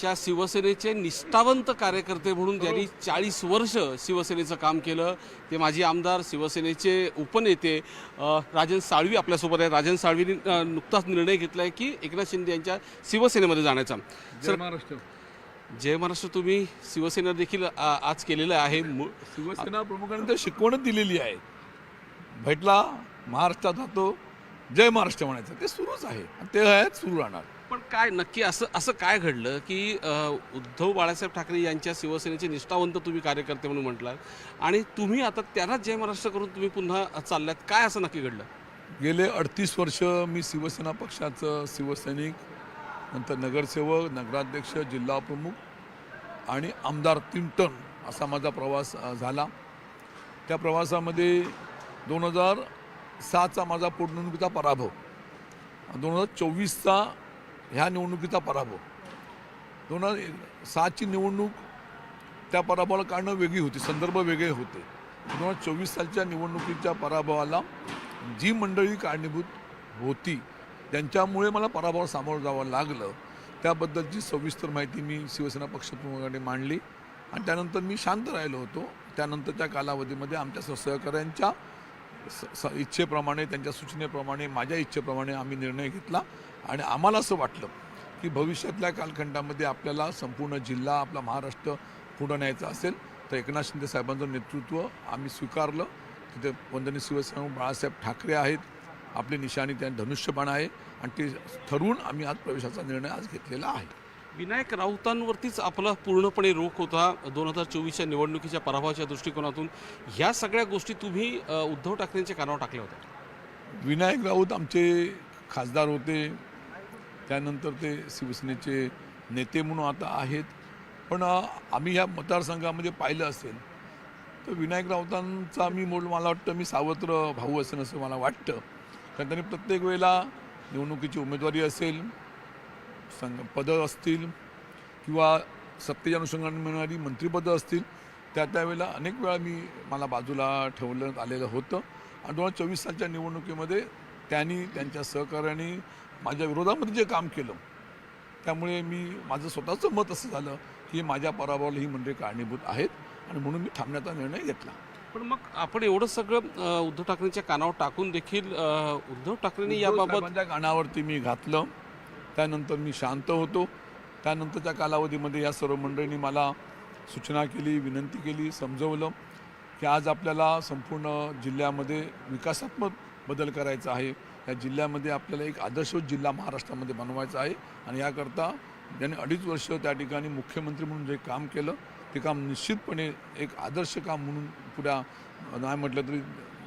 च्या शिवसेनेचे निष्ठावंत कार्यकर्ते म्हणून ज्यांनी चाळीस वर्ष शिवसेनेचं काम केलं ते माजी आमदार शिवसेनेचे उपनेते राजन साळवी आपल्यासोबत आहे राजन साळवींनी नुकताच निर्णय घेतला आहे की एकनाथ शिंदे यांच्या शिवसेनेमध्ये जाण्याचा. जय महाराष्ट्र. जय महाराष्ट्र तुम्ही शिवसेना देखील आ, आज केलेलं आहे. मु- शिवसेना प्रमुखांनी तर शिकवणच दिलेली आहे. भेटला महाराष्ट्रात जातो जय महाराष्ट्र म्हणायचं. ते सुरूच आहे. आणि ते आहे सुरू राहणार. पण काय नक्की असं असं काय घडलं की उद्धव बाळासाहेब ठाकरे यांच्या शिवसेनेचे निष्ठावंत तुम्ही कार्यकर्ते म्हणून म्हटलात आणि तुम्ही आता त्यांनाच जय महाराष्ट्र करून तुम्ही पुन्हा चालल्यात काय असं नक्की घडलं? गेले अडतीस वर्ष मी शिवसेना पक्षाचं शिवसैनिक नंतर नगरसेवक नगराध्यक्ष जिल्हा प्रमुख आणि आमदार तीन टन असा माझा प्रवास झाला. त्या प्रवासामध्ये दोन हजार सहाचा माझा पोटनिवडणुकीचा पराभव. दोन हजार चोवीसचा ह्या निवडणुकीचा पराभव. दोन हजार सहाची निवडणूक त्या पराभवाला कारणं वेगळी होती संदर्भ वेगळे होते. दोन हजार चोवीस सालच्या निवडणुकीच्या पराभवाला जी मंडळी कारणीभूत होती त्यांच्यामुळे मला पराभवाला सामोरं जावं लागलं. त्याबद्दलची सविस्तर माहिती मी शिवसेना पक्षप्रमुखांकडे मांडली. आणि त्यानंतर मी शांत राहिलो होतो. त्यानंतरच्या कालावधीमध्ये आमच्या सहकाऱ्यांच्या स- इच्छेप्रमाणे त्यांच्या सूचनेप्रमाणे माझ्या इच्छेप्रमाणे आम्ही निर्णय घेतला. आणि आम्हाला असं वाटलं की भविष्यातल्या कालखंडामध्ये आपल्याला संपूर्ण जिल्हा आपला महाराष्ट्र पुढं न्यायचा असेल तर एकनाथ शिंदे साहेबांचं नेतृत्व आम्ही स्वीकारलं. तिथे वंदनीय शिवसेना बाळासाहेब ठाकरे आहेत. आपली निशाणी त्या धनुष्यबाण आहे. आणि ते ठरवून आम्ही आज प्रवेशाचा निर्णय आज घेतलेला आहे. विनायक राऊतांवरतीच आपला पूर्णपणे रोख होता दोन हजार चोवीसच्या निवडणुकीच्या पराभवाच्या दृष्टिकोनातून. ह्या सगळ्या गोष्टी तुम्ही उद्धव ठाकरेंच्या कानावर टाकल्या होत्या. विनायक राऊत आमचे खासदार होते. त्यानंतर ते शिवसेनेचे नेते म्हणून आता आहेत. पण आम्ही ह्या मतदारसंघामध्ये पाहिलं असेल तर विनायक राऊतांचा मी मोड मला वाटतं मी सावत्र भाऊ असेल असं मला वाटतं. कारण त्यांनी प्रत्येक वेळेला निवडणुकीची उमेदवारी असेल संघ पदं असतील किंवा सत्तेच्या अनुषंगाने मिळणारी मंत्रिपदं असतील त्या त्यावेळेला अनेक वेळा मी मला बाजूला ठेवण्यात आलेलं होतं. आणि दोन हजार चोवीस सालच्या निवडणुकीमध्ये त्यांनी त्यांच्या सहकार्याने माझ्या विरोधामध्ये जे काम केलं त्यामुळे मी माझं स्वतःचं मत असं झालं की माझ्या पराभवाला ही मंडळी कारणीभूत आहेत आणि म्हणून मी थांबण्याचा निर्णय घेतला. पण मग आपण एवढं सगळं उद्धव ठाकरेंच्या कानावर टाकून देखील उद्धव ठाकरेंनी याबाबत कानावरती मी घातलं. त्यानंतर मी शांत होतो. त्यानंतरच्या कालावधीमध्ये या सर्व मंडळींनी मला सूचना केली विनंती केली समजवलं की आज आपल्याला संपूर्ण जिल्ह्यामध्ये विकासात्मक बदल करायचा आहे. या जिल्ह्यामध्ये आपल्याला एक आदर्श जिल्हा महाराष्ट्रामध्ये बनवायचा आहे आणि याकरता ज्यांनी अडीच वर्ष त्या ठिकाणी मुख्यमंत्री म्हणून जे काम केलं ते काम निश्चितपणे एक आदर्श काम म्हणून पुऱ्या नाही म्हटलं तरी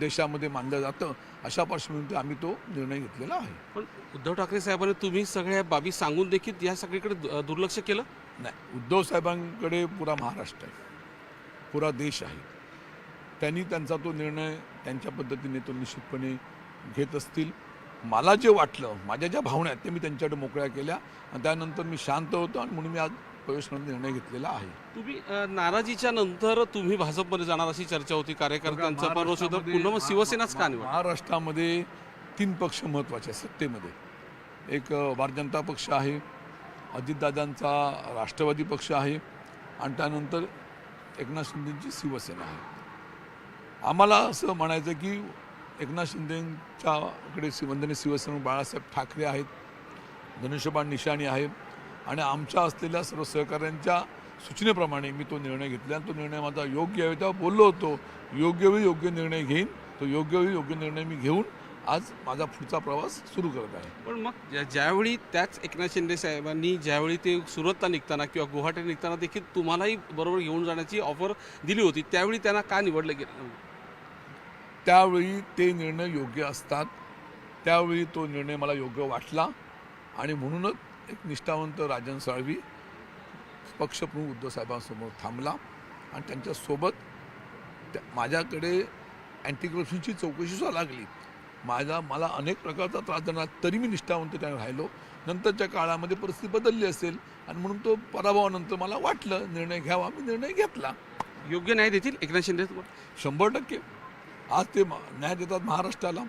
देशामध्ये मानलं जातं अशा पार्श्वभूमीवर आम्ही तो निर्णय घेतलेला आहे. पण उद्धव ठाकरे साहेबांनी तुम्ही सगळ्या बाबी सांगून देखील या सगळीकडे दुर्लक्ष केलं? नाही उद्धव साहेबांकडे पुरा महाराष्ट्र आहे पुरा देश आहे. त्यांनी त्यांचा तो निर्णय त्यांच्या पद्धतीने तो निश्चितपणे घेत असतील. मला जे वाटलं माझ्या ज्या भावना आहेत ते मी त्यांच्याकडे मोकळ्या केल्या. आणि त्यानंतर मी शांत होतो आणि म्हणून मी आज प्रवेश निर्णय घेतलेला आहे. तुम्ही अ, नाराजीच्या नंतर तुम्ही भाजपमध्ये जाणार अशी चर्चा होती कार्यकर्त्यांचा पण रोष होता. पुन्हा मग शिवसेनाच का निवड महाराष्ट्रामध्ये तीन पक्ष महत्त्वाचे आहेत सत्तेमध्ये. एक अ, भारतीय जनता पक्ष आहे अजितदादांचा राष्ट्रवादी पक्ष आहे आणि त्यानंतर एकनाथ शिंदेची शिवसेना आहे. आम्हाला असं म्हणायचं की एकनाथ शिंदेच्याकडे शि- वंदनीय शिवसेना बाळासाहेब ठाकरे आहेत धनुष्यबाण निशाणी आहे आणि आमच्या असलेल्या सर्व सहकाऱ्यांच्या सूचनेप्रमाणे मी तो निर्णय घेतला आणि तो निर्णय माझा योग्य आहे. तेव्हा बोललो होतो योग्य वेळी योग्य निर्णय घेईन. तो योग्य वेळी योग्य निर्णय मी घेऊन आज माझा पुढचा प्रवास सुरू करत आहे. पण मग ज्या- ज्यावेळी त्याच एकनाथ शिंदे साहेबांनी ज्यावेळी ते सुरतला निघताना किंवा गुवाहाटी निघताना देखील तुम्हालाही बरोबर घेऊन जाण्याची ऑफर दिली होती त्यावेळी त्यांना का निवडलं गेलं त्यावेळी ते निर्णय योग्य असतात. त्यावेळी तो निर्णय मला योग्य वाटला आणि म्हणूनच एक निष्ठावंत राजन साळवी पक्षप्रमुख उद्धव साहेबांसमोर थांबला आणि त्यांच्यासोबत त्या माझ्याकडे अँटी करप्शनची चौकशीसुद्धा लागली. माझा मला अनेक प्रकारचा त्रास देणार तरी मी निष्ठावंत त्याने राहिलो. नंतरच्या काळामध्ये परिस्थिती बदलली असेल आणि म्हणून तो पराभवानंतर मला वाटलं निर्णय घ्यावा मी निर्णय घेतला. योग्य न्याय देतील? एकनाथ शिंदे? शंभर टक्के. आज ते न्याय देतात महाराष्ट्राला.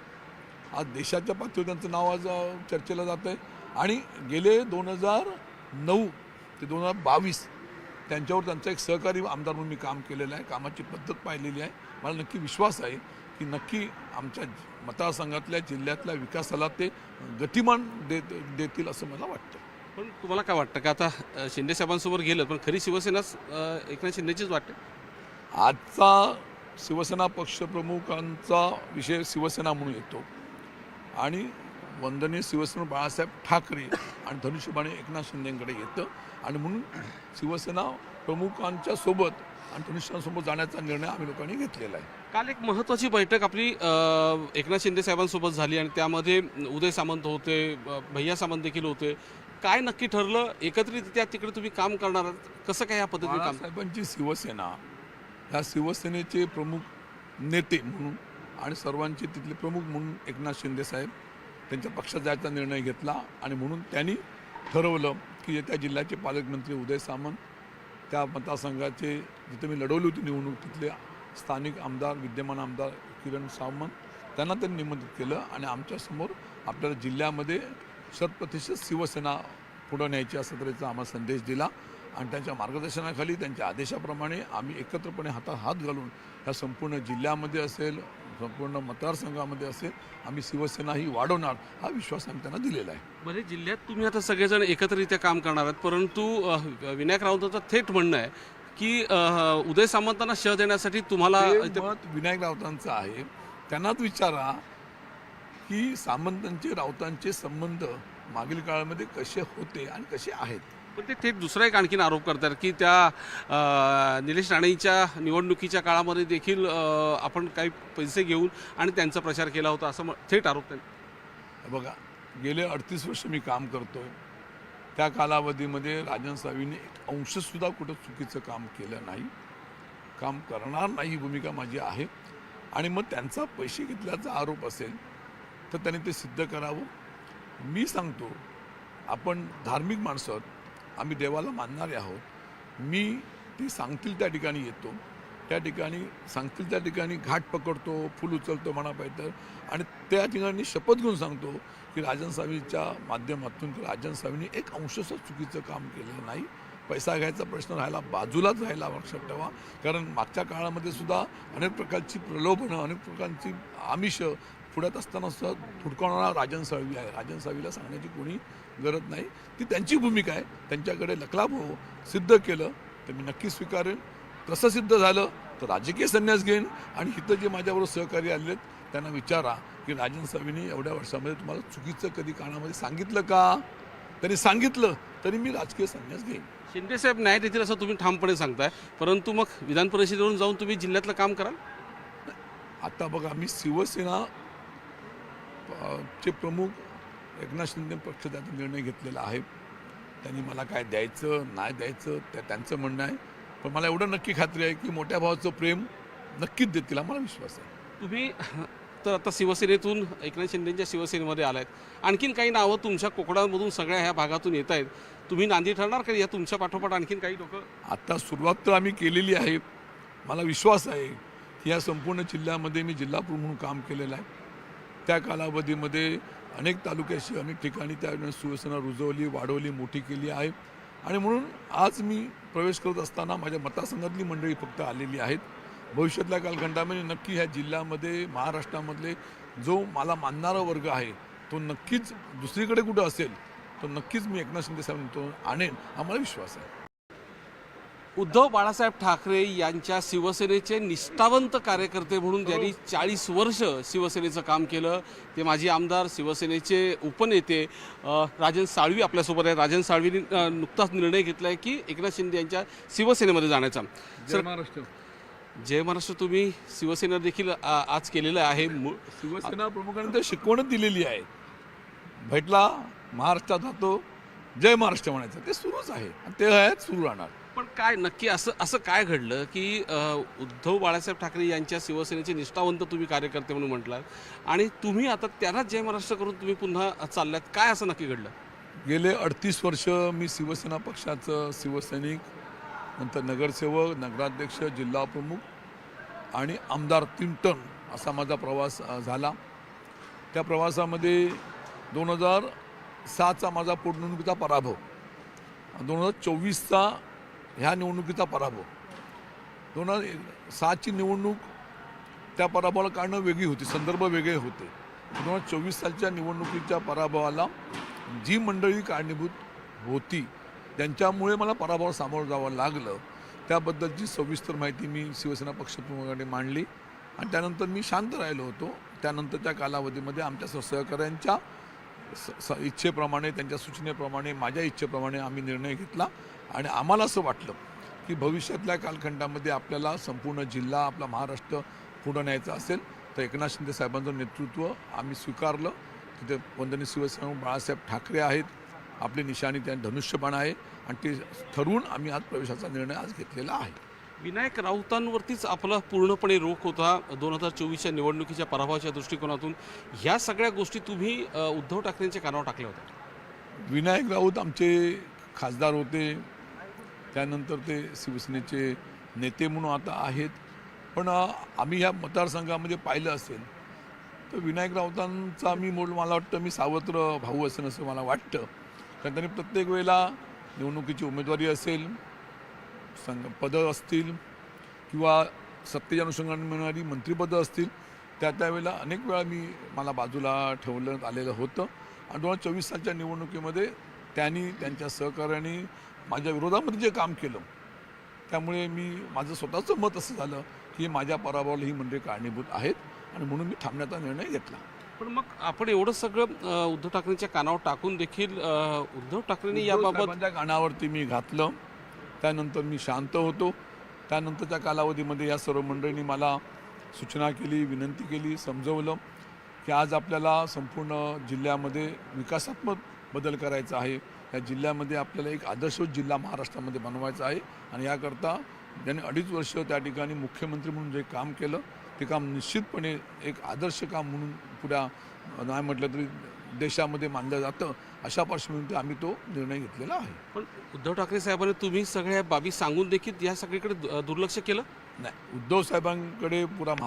आज देशाच्या पातळीवर त्यांचं नाव आज चर्चेला जात आहे आणि गेले दोन हजार नऊ ते दोन हजार बावीस त्यांच्यावर त्यांचा एक सहकारी आमदार म्हणून मी काम केलेलं आहे. कामाची पद्धत पाहिलेली आहे. मला नक्की विश्वास आहे की नक्की आमच्या मतदारसंघातल्या जिल्ह्यातल्या विकासाला ते गतिमान देत देतील असं मला वाटतं. पण तुम्हाला काय वाटतं? का आता शिंदे साहेबांसमोर गेलं पण खरी शिवसेनाच एकनाथ शिंदेचीच वाटते आजचा शिवसेना पक्षप्रमुखांचा विषय शिवसेना म्हणून येतो. आणि वंदनीय शिवसेना बाळासाहेब ठाकरे आणि धनुष्यबाणे एकनाथ शिंदेकडे येतं. आणि म्हणून शिवसेना प्रमुखांच्या सोबत आणि धनुष्यांसोबत जाण्याचा निर्णय आम्ही लोकांनी घेतलेला आहे. काल एक महत्त्वाची बैठक आपली एकनाथ शिंदे साहेबांसोबत झाली आणि त्यामध्ये उदय सामंत होते भैया सामंत देखील होते. काय नक्की ठरलं? एकत्रित त्या तिकडे तुम्ही काम करणार आहात? कसं काय या पद्धतीने काम बाळासाहेबांची शिवसेना ह्या शिवसेनेचे प्रमुख नेते म्हणून आणि सर्वांचे तिथले प्रमुख म्हणून एकनाथ शिंदे साहेब त्यांच्या पक्षात जायचा निर्णय घेतला आणि म्हणून त्यांनी ठरवलं की येत्या जिल्ह्याचे पालकमंत्री उदय सामंत त्या मतदारसंघाचे जिथे मी लढवली होती निवडणूक तिथले स्थानिक आमदार विद्यमान आमदार किरण सावंत त्यांना त्यांनी निमंत्रित केलं आणि आमच्यासमोर आपल्याला जिल्ह्यामध्ये शतप्रतिशत शिवसेना पुढं न्यायची असा तऱ्हेचा आम्हाला संदेश दिला आणि त्यांच्या मार्गदर्शनाखाली त्यांच्या आदेशाप्रमाणे आम्ही एकत्रपणे हातात हात घालून ह्या संपूर्ण जिल्ह्यामध्ये असेल संपूर्ण मतदारसंघामध्ये असेल आम्ही शिवसेना ही वाढवणार हा विश्वास आम्ही त्यांना दिलेला आहे. बरे जिल्ह्यात तुम्ही आता सगळेजण एकत्रित्या काम करणार आहात परंतु विनायक राऊतांचं थेट म्हणणं आहे की उदय सामंतांना शह देण्यासाठी तुम्हाला मत विनायक राऊतांचं आहे. त्यांनाच विचारा की सामंतांचे राऊतांचे संबंध मागील काळामध्ये कसे होते आणि कसे आहेत? पण ते थेट दुसरा एक आणखीन आरोप करतात की त्या निलेश राणेंच्या निवडणुकीच्या काळामध्ये देखील आपण काही पैसे घेऊन आणि त्यांचा प्रचार केला होता असं थेट आरोप त्यांनी बघा गेले अडतीस वर्ष मी काम करतोय. त्या कालावधीमध्ये राजन सावींनी एक अंशसुद्धा कुठं चुकीचं काम केलं नाही. काम करणार नाही ही भूमिका माझी आहे. आणि मग त्यांचा पैसे घेतल्याचा आरोप असेल तर त्यांनी ते सिद्ध करावं. मी सांगतो आपण धार्मिक माणसं आहोत. आम्ही देवाला मानणारे आहोत. मी ती सांगतील त्या ठिकाणी येतो. त्या ठिकाणी सांगतील त्या ठिकाणी घाट पकडतो फुल उचलतो म्हणा पाहिजे आणि त्या ठिकाणी शपथ घेऊन सांगतो की राजन सावीच्या माध्यमातून की राजन सावींनी एक अंशसं चुकीचं काम केलेलं नाही. पैसा घ्यायचा प्रश्न राहायला बाजूलाच राहायला लक्षात ठेवा. कारण मागच्या काळामध्ये सुद्धा अनेक प्रकारची प्रलोभनं अनेक प्रकारची आमिष पुढ्यात असताना सुद्धा थुडकवणारा राजन साळवी आहे. राजन साळवीला सांगण्याची कोणी गरज नाही. ती त्यांची भूमिका आहे. त्यांच्याकडे लकलाभ हो सिद्ध केलं तर मी नक्की स्वीकारेन. तसं सिद्ध झालं तर राजकीय संन्यास घेईन आणि इथं जे माझ्याबरोबर सहकारी आलेले आहेत त्यांना विचारा की राजन सावींनी एवढ्या वर्षामध्ये तुम्हाला चुकीचं कधी काळामध्ये सांगितलं का? त्यांनी सांगितलं तरी मी राजकीय संन्यास घेईन. शिंदे साहेब न्याय देतील असं तुम्ही ठामपणे सांगताय. परंतु मग विधान परिषदेवरून जाऊन तुम्ही जिल्ह्यातलं काम कराल? आता बघा मी शिवसेना चे प्रमुख एकनाथ शिंदे पक्ष त्याचा निर्णय घेतलेला आहे. त्यांनी मला काय द्यायचं नाही द्यायचं त्या त्यांचं म्हणणं आहे. पण मला एवढं नक्की खात्री आहे की मोठ्या भावाचं प्रेम नक्कीच देतील आम्हाला विश्वास आहे. तुम्ही तर आता शिवसेनेतून एकनाथ शिंदेच्या शिवसेनेमध्ये आलायत. आणखीन काही नावं तुमच्या कोकणामधून सगळ्या ह्या भागातून येत आहेत. तुम्ही नांदी ठरणार का? या तुमच्या पाठोपाठ आणखीन काही लोक? आता सुरुवात तर आम्ही केलेली आहे. मला विश्वास आहे की या संपूर्ण जिल्ह्यामध्ये मी जिल्हा प्रमुख म्हणून काम केलेलं आहे. त्या कालावधीमध्ये अनेक तालुक्याशी अनेक ठिकाणी त्या शिवसेना रुजवली वाढवली मोठी केली आहे. आणि म्हणून आज मी प्रवेश करत असताना माझ्या मतदारसंघातली मंडळी फक्त आलेली आहेत. भविष्यातल्या कालखंडामध्ये नक्की ह्या जिल्ह्यामध्ये महाराष्ट्रामधले जो मला मानणारा वर्ग आहे तो नक्कीच दुसरीकडे कुठं असेल तो नक्कीच मी एकनाथ शिंदे साहेब तो आणेन मला विश्वास आहे. उद्धव बाळासाहेब ठाकरे यांच्या शिवसेनेचे निष्ठावंत कार्यकर्ते म्हणून ज्यांनी चाळीस वर्ष शिवसेनेचं काम केलं ते माजी आमदार शिवसेनेचे उपनेते राजन साळवी आपल्यासोबत आहे राजन साळवींनी नुकताच निर्णय घेतला आहे की एकनाथ शिंदे यांच्या शिवसेनेमध्ये जाण्याचा. जय महाराष्ट्र. जय महाराष्ट्र तुम्ही शिवसेना देखील आज केलेलं आहे. शिवसेना प्रमुखांनी तर शिकवणच दिलेली आहे. भेटला महाराष्ट्रात राहतो जय महाराष्ट्र म्हणायचं. ते सुरूच आहे. आणि ते आहेत सुरू राहणार. पण काय नक्की असं असं काय घडलं की उद्धव बाळासाहेब ठाकरे यांच्या शिवसेनेचे निष्ठावंत तुम्ही कार्यकर्ते म्हणून म्हटलात आणि तुम्ही आता त्यांनाच जय महाराष्ट्र करून तुम्ही पुन्हा चालल्यात काय असं नक्की घडलं? गेले अडतीस वर्ष मी शिवसेना पक्षाचं शिवसैनिक नंतर नगरसेवक नगराध्यक्ष जिल्हा प्रमुख आणि आमदार तीन टन असा माझा प्रवास झाला. त्या प्रवासामध्ये दोन हजार सहाचा माझा पोटनिवडणुकीचा पराभव. दोन हजार चोवीसचा ह्या निवडणुकीचा पराभव. दोन हजार सहाची निवडणूक त्या पराभवाला कारणं वेगळी होती संदर्भ वेगळे होते. दोन हजार चोवीस सालच्या निवडणुकीच्या पराभवाला जी मंडळी कारणीभूत होती त्यांच्यामुळे मला पराभवाला सामोरं जावं लागलं. त्याबद्दलची सविस्तर माहिती मी शिवसेना पक्षप्रमुखांनी मांडली आणि त्यानंतर मी शांत राहिलो होतो. त्यानंतरच्या कालावधीमध्ये आमच्या सहकाऱ्यांच्या स इच्छेप्रमाणे त्यांच्या सूचनेप्रमाणे माझ्या इच्छेप्रमाणे आम्ही निर्णय घेतला. आणि आम्हाला असं वाटलं की भविष्यातल्या कालखंडामध्ये आपल्याला संपूर्ण जिल्हा आपला महाराष्ट्र पुढं न्यायचा असेल तर एकनाथ शिंदे साहेबांचं नेतृत्व आम्ही स्वीकारलं. तिथे वंदनी शिवसेना बाळासाहेब ठाकरे आहेत. आपली निशाणी त्या धनुष्यबाण आहे. आणि ते ठरवून आम्ही आज प्रवेशाचा निर्णय आज घेतलेला आहे. विनायक राऊतांवरतीच आपला पूर्णपणे रोख होता. दोन हजार चोवीसच्या निवडणुकीच्या पराभवाच्या दृष्टिकोनातून ह्या सगळ्या गोष्टी तुम्ही उद्धव ठाकरेंच्या कानावर टाकल्या होत्या. विनायक राऊत आमचे खासदार होते. त्यानंतर ते शिवसेनेचे नेते म्हणून आता आहेत. पण आम्ही ह्या मतदारसंघामध्ये पाहिलं असेल तर विनायक राऊतांचा मी मोल मला वाटतं मी सावत्र भाऊ असेल असं मला वाटतं. कारण त्यांनी प्रत्येक वेळेला निवडणुकीची उमेदवारी असेल संघ पदं असतील किंवा सत्तेच्या अनुषंगाने मिळणारी मंत्रिपदं असतील त्या त्यावेळेला अनेक वेळा मी मला बाजूला ठेवलं आलेलं होतं. आणि दोन हजार चोवीस सालच्या निवडणुकीमध्ये त्यांनी त्यांच्या सहकार्याने माझ्या विरोधामध्ये जे काम केलं त्यामुळे मी माझं स्वतःचं मत असं झालं की माझ्या पराभवाला ही मंडळी कारणीभूत आहेत आणि म्हणून मी थांबण्याचा निर्णय घेतला. पण मग आपण एवढं सगळं उद्धव ठाकरेंच्या कानावर टाकून देखील उद्धव ठाकरेंनी याबाबत कानावरती मी घातलं. त्यानंतर मी शांत होतो. त्यानंतरच्या कालावधीमध्ये या सर्व मंडळींनी मला सूचना केली विनंती केली समजवलं की आज आपल्याला संपूर्ण जिल्ह्यामध्ये विकासात्मक बदल करायचा आहे. या जिल्ह्यामध्ये आपल्याला एक आदर्श जिल्हा महाराष्ट्रामध्ये बनवायचा आहे आणि याकरता ज्यांनी अडीच वर्ष त्या ठिकाणी मुख्यमंत्री म्हणून जे काम केलं ते काम निश्चितपणे एक आदर्श काम म्हणून पुऱ्या नाही म्हटलं तरी देशामध्ये मानलं जातं अशा पार्श्वभूमीवर आम्ही तो निर्णय घेतलेला आहे. पण उद्धव ठाकरे साहेबांनी तुम्ही सगळ्या बाबी सांगून देखील या सगळीकडे दुर्लक्ष केलं? नाही उद्धव साहेबांकडे पुरा महा